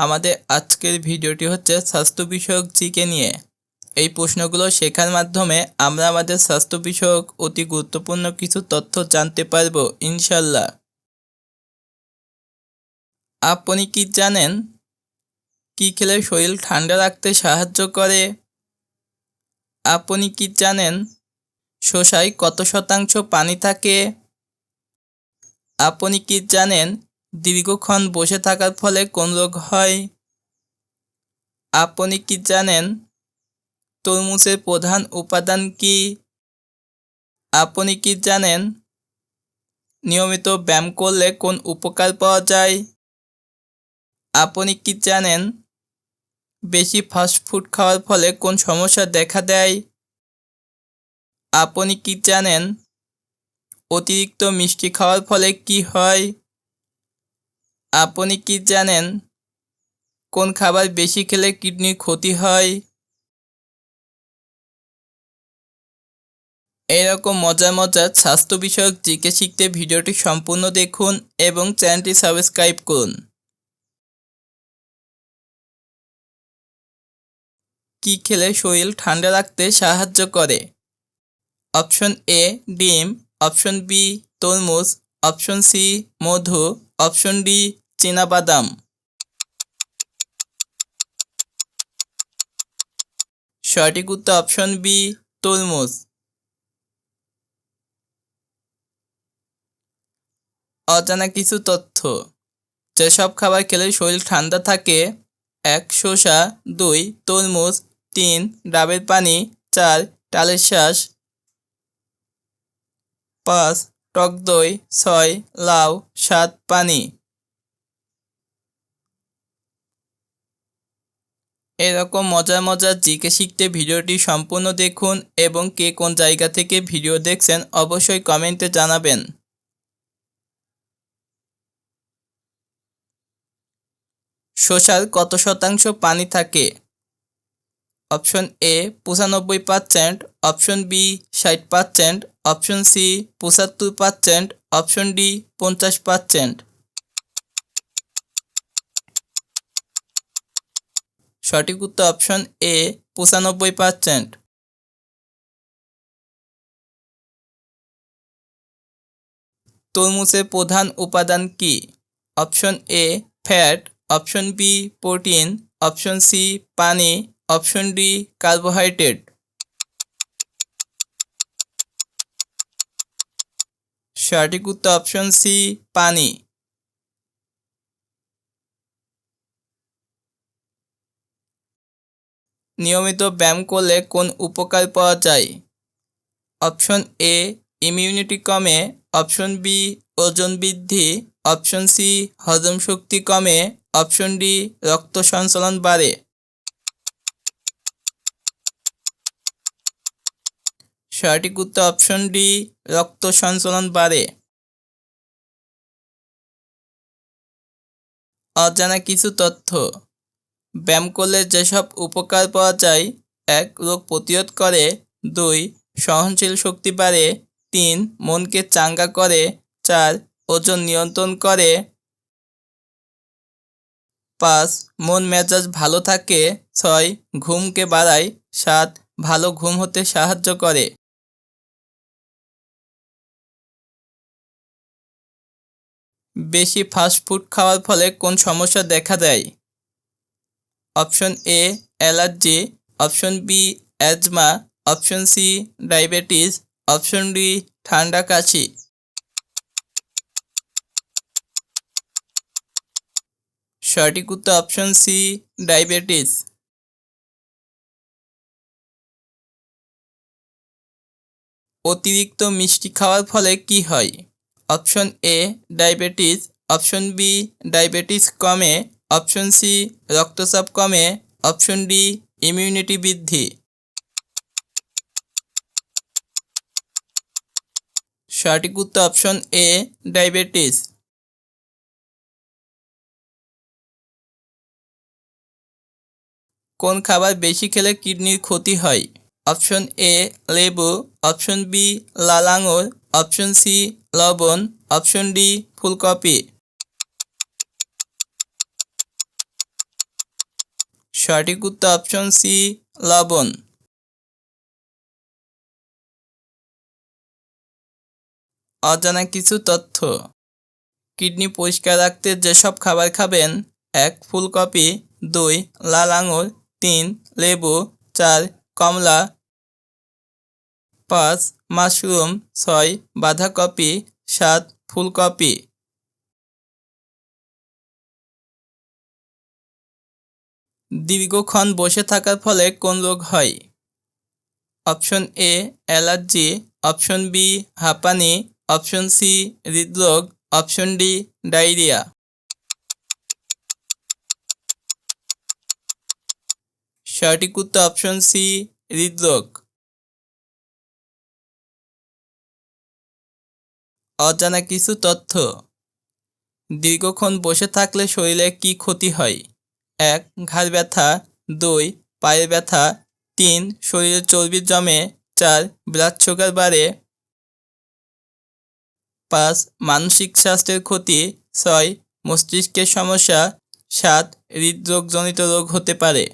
আমাদের আজকের ভিডিওটি হচ্ছে স্বাস্থ্য বিষয়ক জিকে নিয়ে। এই প্রশ্নগুলো শেখার মাধ্যমে আমরা আমাদের স্বাস্থ্য বিষয়ক অতি গুরুত্বপূর্ণ কিছু তথ্য জানতে পারব ইনশাল্লাহ আপনি কি জানেন কি খেলে শরীর ঠান্ডা রাখতে সাহায্য করে? আপনি কি জানেন শসায় কত শতাংশ পানি থাকে? আপনি কি জানেন দীর্ঘক্ষণ বসে থাকার ফলে কোন রোগ হয়? আপনি কি জানেন তরমুজের প্রধান উপাদান কি? আপনি কি জানেন নিয়মিত ব্যায়াম করলে কোন উপকার পাওয়া যায়? আপনি কি জানেন বেশি ফাস্টফুড খাওয়ার ফলে কোন সমস্যা দেখা দেয়? আপনি কি জানেন অতিরিক্ত মিষ্টি খাওয়ার ফলে কি হয়? আপনি কি জানেন কোন খাবার বেশি খেলে কিডনির ক্ষতি হয়? এরকম মজার মজার স্বাস্থ্য বিষয়ক জিকে শিখতে ভিডিওটি সম্পূর্ণ দেখুন এবং চ্যানেলটি সাবস্ক্রাইব করুন। কি খেলে শরীর ঠান্ডা রাখতে সাহায্য করে? অপশন এ, ডিম। অপশন বি, তরমুজ। অপশন সি, মধু। অপশন ডি বাদাম সঠিক উত্তর অপশন বি, তরমুজ। অজানা কিছু তথ্য। যেসব খাবার খেলে শরীর ঠান্ডা থাকে, এক, শসা, দুই, তরমুজ, তিন, ডাবের পানি, চার টালের শ্বাস, পাঁচ টক দই, ছয়, লাউ, সাত, পানি। এরকম মজার মজার জিকে শিখতে ভিডিওটি সম্পূর্ণ দেখুন এবং কে কোন জায়গা থেকে ভিডিও দেখছেন অবশ্যই কমেন্টে জানাবেন। শসার কত শতাংশ পানি থাকে? অপশন এ পঁচানব্বই পার্সেন্ট অপশন বি ষাট পার্সেন্ট অপশন সি পঁচাত্তর পার্সেন্ট অপশন ডি পঞ্চাশ পার্সেন্ট সঠিক উত্তর অপশন এ পঁচানব্বই পার্সেন্ট তরমুজের প্রধান উপাদান কি? Option A fat option B protein option C পানি অপশন ডি কার্বোহাইড্রেট সঠিক উত্তর অপশন সি, পানি। নিয়মিত ব্যায়াম করলে কোন উপকার পাওয়া যায়? অপশন এ ইমিউনিটি কমে। অপশন বি, ওজন বৃদ্ধি। অপশন সি, হজম শক্তি কমে। অপশন ডি, রক্ত সঞ্চালন বাড়ে। সঠিক উত্তর অপশন ডি রক্ত সঞ্চালন বাড়ে। অজানা কিছু তথ্য। ব্যায়াম করলে যেসব উপকার পাওয়া যায়, এক, রোগ প্রতিরোধ করে। দুই, সহনশীল শক্তি বাড়ে। তিন, মনকে চাঙ্গা করে। চার, ওজন নিয়ন্ত্রণ করে। পাঁচ, মন মেজাজ ভালো থাকে। ছয়, ঘুমকে বাড়ায়। সাত, ভালো ঘুম হতে সাহায্য করে। বেশি ফাস্টফুড খাওয়ার ফলে কোন সমস্যা দেখা দেয়? Option A allergy option B asthma option C diabetes option D ঠান্ডা কাশি। সঠিক উত্তর অপশন সি ডায়াবেটিস অতিরিক্ত মিষ্টি খাওয়ার ফলে কি হয়? Option A diabetes, option B diabetes কমে, অপশন সি রক্তচাপ কমে, অপশন ডি ইমিউনিটি বৃদ্ধি। সঠিক উত্তর অপশন এ ডায়াবেটিস। কোন খাবার বেশি খেলে কিডনির ক্ষতি হয়? অপশন এ লেবু, অপশন বি লাল আঙুর অপশন সি লবণ অপশন ডি ফুলকপি। সঠিক উত্তর অপশন সি লবণ। অজানা কিছু তথ্য। কিডনি পরিষ্কার রাখতে যেসব খাবার খাবেন, এক, ফুলকপি, দুই, লাল আঙুর, তিন, লেবু, চার, কমলা পাঁচ, মাশরুম ছয়, বাঁধাকপি সাত, ফুলকপি। দীর্ঘক্ষণ বসে থাকার ফলে কোন রোগ হয়? Option A, allergy. Option B, হাঁপানি। অপশন সি, হৃদরোগ। Option D, diarrhoea. সঠিক উত্তর অপশন সি, হৃদরোগ। অজানা কিছু তথ্য। দীর্ঘক্ষণ বসে থাকলে শরীরে কি ক্ষতি হয়? এক, ঘাড় ব্যথা। দুই, পায়ের ব্যথা। তিন শরীরে চর্বি জমে। চার ব্লাড সুগার বাড়ে। পাঁচ, মানসিক স্বাস্থ্যের ক্ষতি। ছয়, মস্তিষ্কের সমস্যা। সাত, হৃদরোগজনিত রোগ হতে পারে।